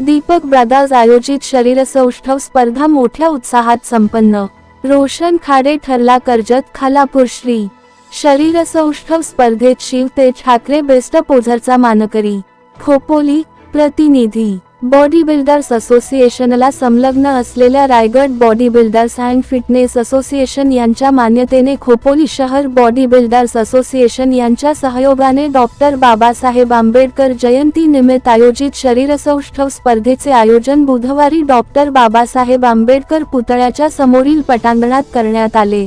Deepak brothers आयोजित शरीरसौष्ठव स्पर्धा मोठ्या उत्साहात संपन्न. रोशन खाडे ठरला कर्जत खालापूर श्री. शरीरसौष्ठव स्पर्धेत शिव ते ठाकरे बेस्ट पोझरचा मानकरी. खोपोली प्रतिनिधी. बॉडी बिल्डर्स असोसिएशनला संलग्न असलेल्या Raigad body builders and fitness association यांच्या मान्यतेने खोपोली शहर बॉडी बिल्डर्स असोसिएशन यांच्या सहयोगाने डॉक्टर बाबासाहेब आंबेडकर जयंती निमित्त आयोजित शरीरसौष्ठव स्पर्धेचे आयोजन बुधवारी डॉक्टर बाबासाहेब आंबेडकर पुतळ्याच्या समोरील पटांगणात करण्यात आले.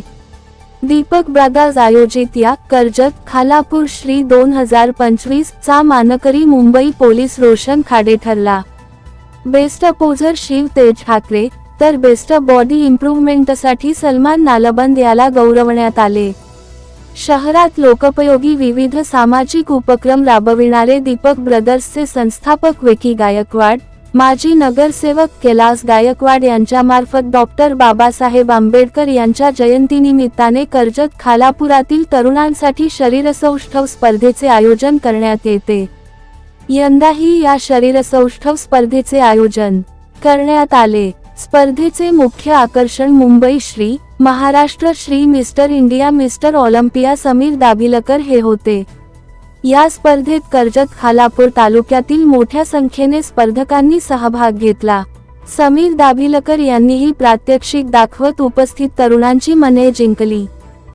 दीपक ब्रदर्स आयोजित या कर्जत खालापूर श्री दोन हजार पंचवीस चा मानकरी मुंबई पोलीस रोशन खाडे ठरला. बेस्ट अपोझर शिव तेज ठाकरे तर बेस्ट बॉडी इम्प्रूव्हमेंटसाठी सलमान नालबंद याला गौरवण्यात आले. शहरात लोकोपयोगी विविध सामाजिक उपक्रम राबविणारे दीपक ब्रदर्सचे संस्थापक वेकी गायकवाड माजी नगरसेवक कैलास गायकवाड यांच्यामार्फत डॉक्टर बाबासाहेब आंबेडकर यांच्या जयंतीनिमित्ताने कर्जत खालापुरातील तरुणांसाठी शरीरसौष्ठव स्पर्धेचे आयोजन करण्यात येते. यंदाही या शरीरसौष्ठव स्पर्धेचे आयोजन करण्यात आले. स्पर्धेचे मुख्य आकर्षण Mumbai Shri Maharashtra Shri mister India mister Olympia Sameer Dabhilkar हे होते. या स्पर्धेत कर्जत खालापूर तालुक्यातील मोठ्या संख्येने स्पर्धकांनी सहभाग घेतला. समीर दाभिलकर यांनीही प्रात्यक्षिक दाखवत उपस्थित तरुणांची मने जिंकली.